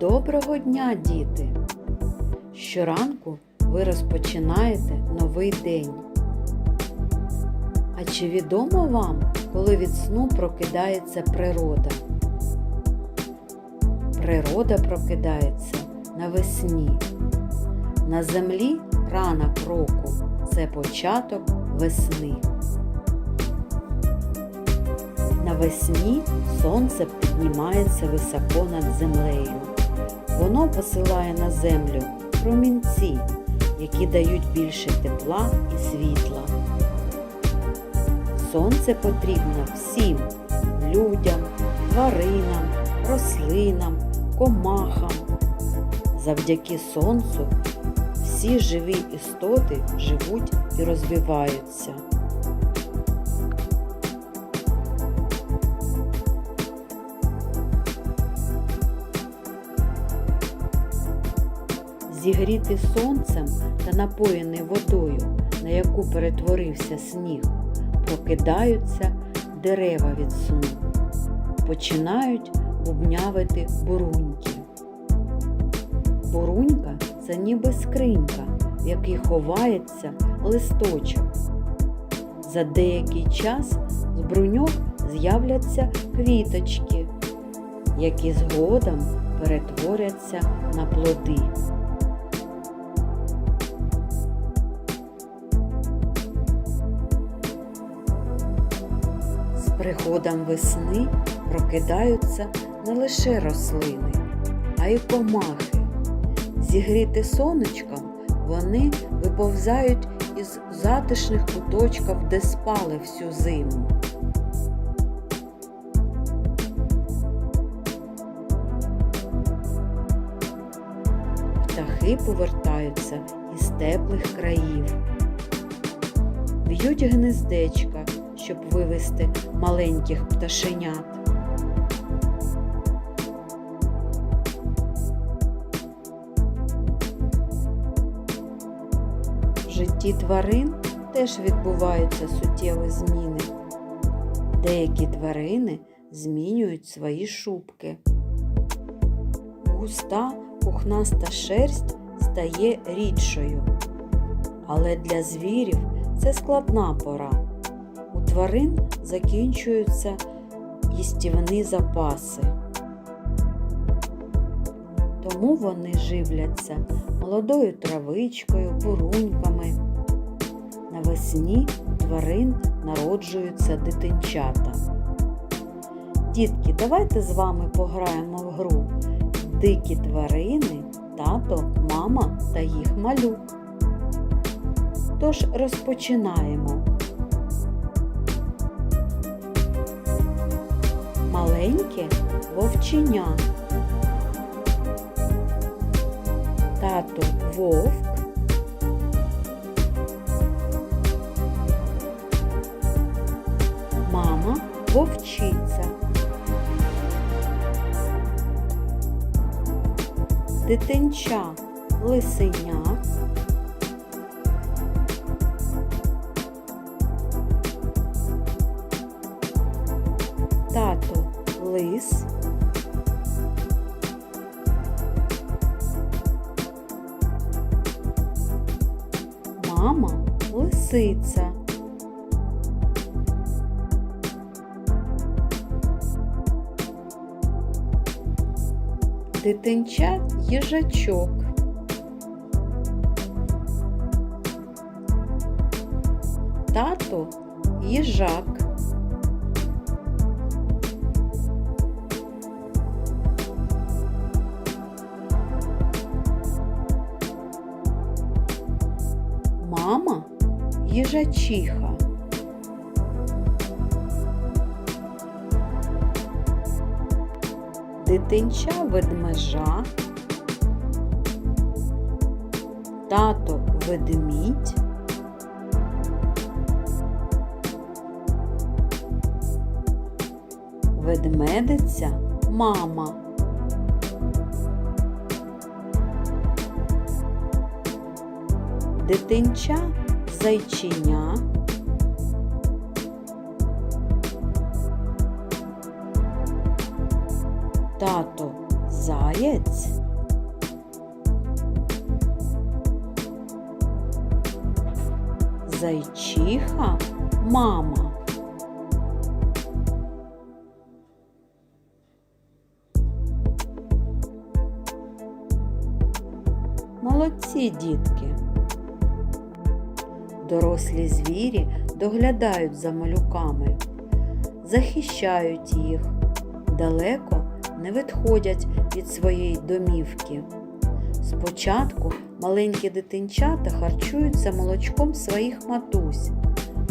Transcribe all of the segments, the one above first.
Доброго дня, діти! Щоранку ви розпочинаєте новий день. А чи відомо вам, коли від сну прокидається природа? Природа прокидається навесні. На землі ранок року це початок весни. Навесні сонце піднімається високо над землею. Воно посилає на землю промінці, які дають більше тепла і світла. Сонце потрібно всім людям, тваринам, рослинам, комахам. Завдяки сонцю всі живі істоти живуть і розвиваються. Зігріти сонцем та напоєний водою, на яку перетворився сніг, прокидаються дерева від сну, починають бубнявити буруньки. Бурунька це ніби скринька, в якій ховається листочок. За деякий час з бруньок з'являться квіточки, які згодом перетворяться на плоди. Приходом весни прокидаються не лише рослини, а й комахи. Зігріти сонечком вони виповзають із затишних куточків, де спали всю зиму. Птахи повертаються із теплих країв. Б'ють гнездечка, щоб вивести маленьких пташенят. В житті тварин теж відбуваються суттєві зміни. Деякі тварини змінюють свої шубки. Густа пухнаста шерсть стає рідшою. Але для звірів це складна пора. Тварин закінчуються їстівні запаси. Тому вони живляться молодою травичкою, буруньками. Навесні тварин народжуються дитинчата. Дітки, давайте з вами пограємо в гру Дикі тварини, тато, мама та їх малюк. Тож розпочинаємо. Маленьке вовченя. Тато вовк. Мама вовчиця. Дитинча лисеня. Тато лис. Мама лисиця. Дитинча їжачок. Тато їжак. Їжачиха. Дитинча ведмежа. Тато ведмідь. Ведмедиця мама. Дитинча зайчиня. тато Заєць. Зайчиха мама. Молодці дітки. Дорослі звірі доглядають за малюками, захищають їх, далеко не відходять від своєї домівки. Спочатку маленькі дитинчата харчуються молочком своїх матусь,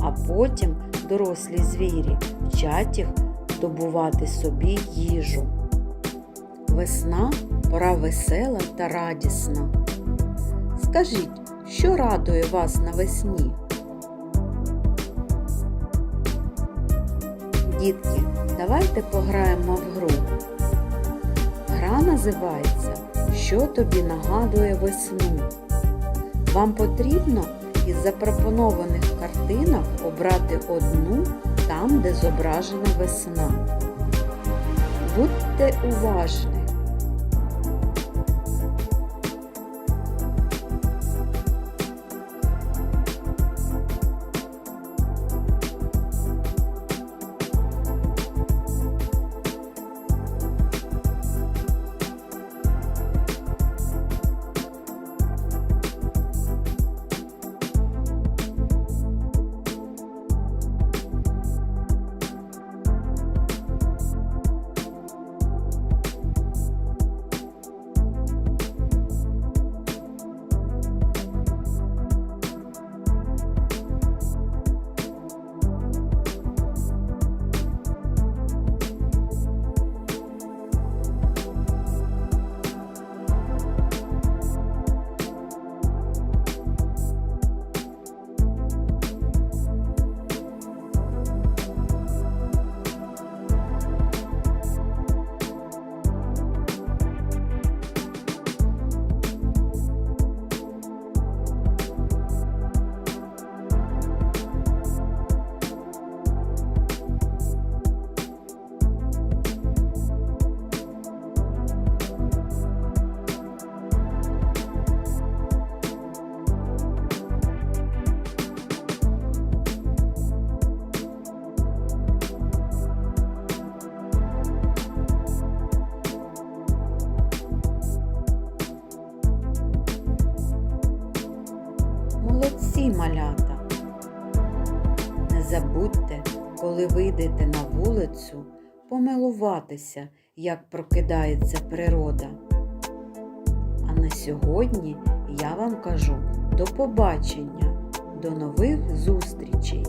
а потім дорослі звірі вчать їх добувати собі їжу. Весна пора весела та радісна. Скажіть, що радує вас навесні? Дітки, давайте пограємо в гру. Гра називається Що тобі нагадує весну. Вам потрібно із запропонованих картинок обрати одну там, де зображена весна. Будьте уважні. Малята! Не забудьте, коли вийдете на вулицю, помилуватися, як прокидається природа. А на сьогодні я вам кажу до побачення, до нових зустрічей!